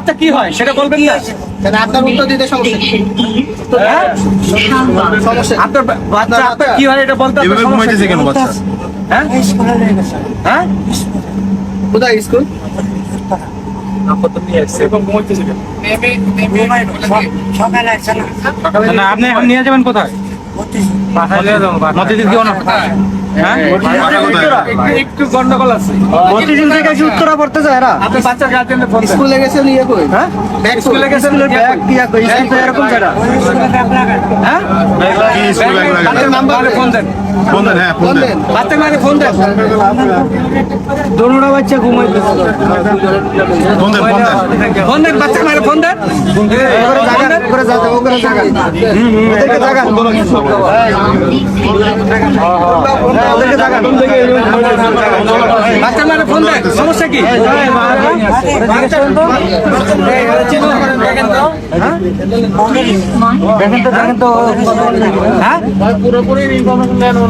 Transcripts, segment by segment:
বাচ্চা কি হয়? সেটা বলবেন না। আপনার উত্তর দিতে সমস্যা? হ্যাঁ? আপনার বাচ্চা আপনার কি হয় এটা বলতে ঘুমাইতেছে কেন বাচ্চা? হ্যাঁ? হ্যাঁ? কোথায় স্কুল? আপনি এখন নিয়ে যাবেন কোথায়? হ্যাঁ? একটু গন্ডগোল আছে। মতিঝিল থেকে কি উত্তরা পড়তে যায় এরা? আপনি বাচ্চা গার্জেনকে ফোন স্কুলে গেছেন ইয়ে কই? হ্যাঁ? ব্যাগ স্কুলে গেছেন ব্যাগ কি কই? এরকম জায়গা? হ্যাঁ? কি স্কুল ব্যাগ নাম্বার ফোন দেন। ফোন দেন হ্যাঁ ফোন দেন বাচ্চার মাকে ফোন দেন দোনোটা বাচ্চা ঘুমাইতেছে ফোন দেন ফোন দেন ফোন দেন বাচ্চার মাকে ফোন দেন ওরা জায়গা ওরা জায়গা ওরা জায়গা ওদেরকে জায়গা ওদেরকে জায়গা বাচ্চার মাকে ফোন দেন সমস্যা কি দেখেন তো দেখেন তো হ্যাঁ মাকে ফোন দেন হ্যাঁ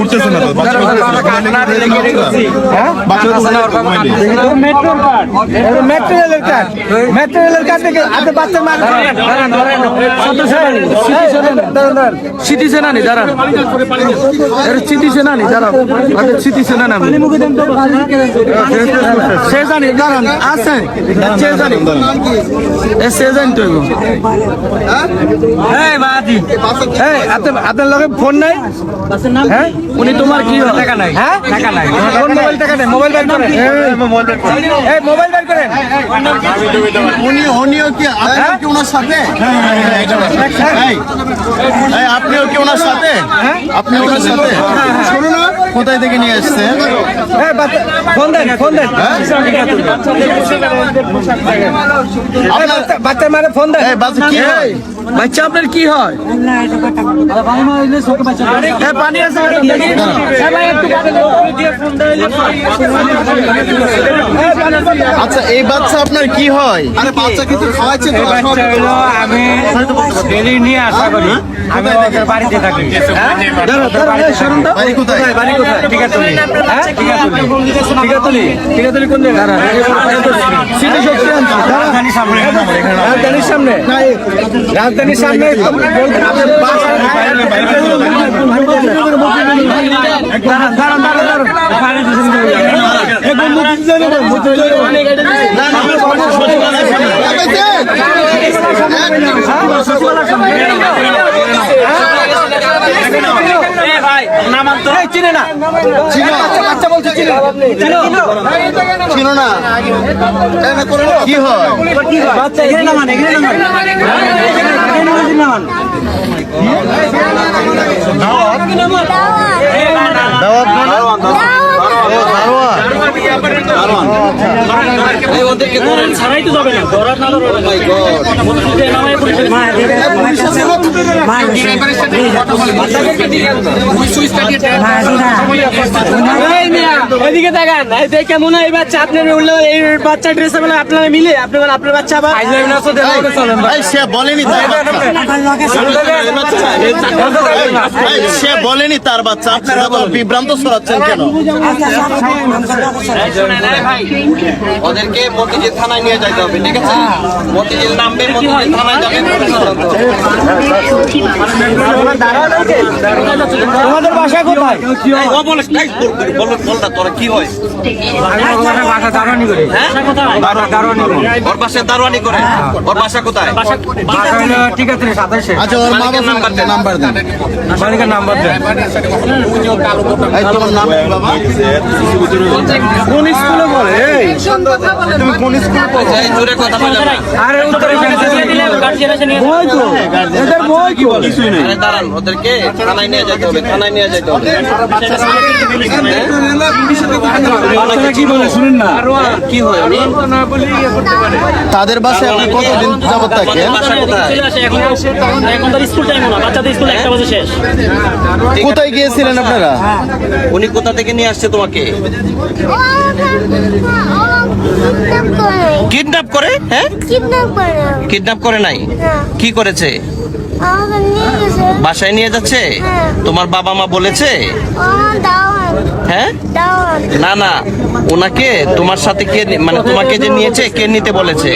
উঠতেছে না তো বাচ্চা হ্যাঁ বাচ্চা তো ঘুমাইনি মেট্রোর কার্ড মেট্রো রেলের কার্ড মেট্রো রেলের কার্ড থেকে আপনি বাচ্চার মায়ের দাঁড়ান দাঁড়ান স্মৃতি সেনানি দাঁড়ান স্মৃতি সেনানি দাঁড়ান স্মৃতি সেনানি আমি সে জানি দাঁড়ান আছে আপনার লগে ফোন নাই হ্যাঁ উনি তোমার কি টাকা নাই হ্যাঁ টাকা নাই কোন মোবাইল টাকা নাই মোবাইল বের করেন এই মোবাইল বের করেন উনি উনিও কি আপনিও কি ওনার সাথে এই, এই, আপনিও কি ওনার সাথে আপনি ওনার সাথে শোনো না কোথায় থেকে নিয়ে আসছে এই ফোন দেন ফোন দেন বাচ্চা- বাচ্চার মানে ফোন দেন কি হয়? এই, বাচ্চা আপনার কি হয়? পানি আছে আছে। আচ্ছা এই বাচ্চা আপনার কি হয়? আরে বাচ্চা কিন্তু খাওয়াচ্ছে তো। আমি ডেলি নিয়ে আশা করি। আমি ওদের বাড়িতে থাকি। হ্যাঁ? বাড়ি কোথায়? বাড়ি কোথায়? টিকাতলি হ্যাঁ? টিকাতলি টিকাতলি টিকাতলি কোন জায়গা সিটি শক্তি রাজধানীর সামনে। রাজধানীর সামনে। রাজধানীর সামনে আপনার বাসা দাঁড়ান দাঁড়ান দাঁড়ান এই, চিনে না। চিনে। বাচ্চা বলছে চিনো। চিনো না। কি হয়? বাচ্চা এখানে নামান এখানে নামান। এখানে নামান দাওয়াত। মানে? ও, দারোয়ান। এদিকে দেখেন দেখে মনে হয় এই বাচ্চা? আপনার এই বাচ্চা ড্রেস বলে আপনারা মিলে? আপনি বলেন আপনার বাচ্চা আবার? সে বলেনি তার বাচ্চা। সে বলেনি তার বাচ্চা। আপনারা তো বিভ্রান্ত ছড়াচ্ছেন কেন? ওদেরকে মতিঝিল থানায় নিয়ে যেতে হবে ঠিক আছে? মতিঝিল নামবে মতিঝিল থানায় যাবেন তোমাদের বাসা কোথায়? তোরা কি হয় আচ্ছা কোন স্কুলে পড়ে? তুমি কোন স্কুলে পড়ো। আরে উত্তরে ওই তো এদের বই আরে দাঁড়ান ওদেরকে থানায় নিয়ে যেতে হবে থানায় নিয়ে যেতে হবে। কি বলে শুনুন না। কি হয় উনি? তাদের বাসায় আপনি কতদিন যাবত থাকেন? বাসা কোথায়? এখন তো স্কুল টাইম না বাচ্চাদের স্কুল একটা বাজে শেষ। কোথায় গিয়েছিলেন আপনারা? উনি কোথা থেকে নিয়ে আসছে তোমাকে? কিডন্যাপ করে। হ্যাঁ? কিডন্যাপ করে। নাই? কি করেছে? বাসায় নিয়ে যাচ্ছে? তোমার বাবা মা বলেছে? হ্যাঁ? না। না ওনাকে তোমার সাথে কে মানে তোমাকে যে নিয়েছে কে নিতে বলেছে?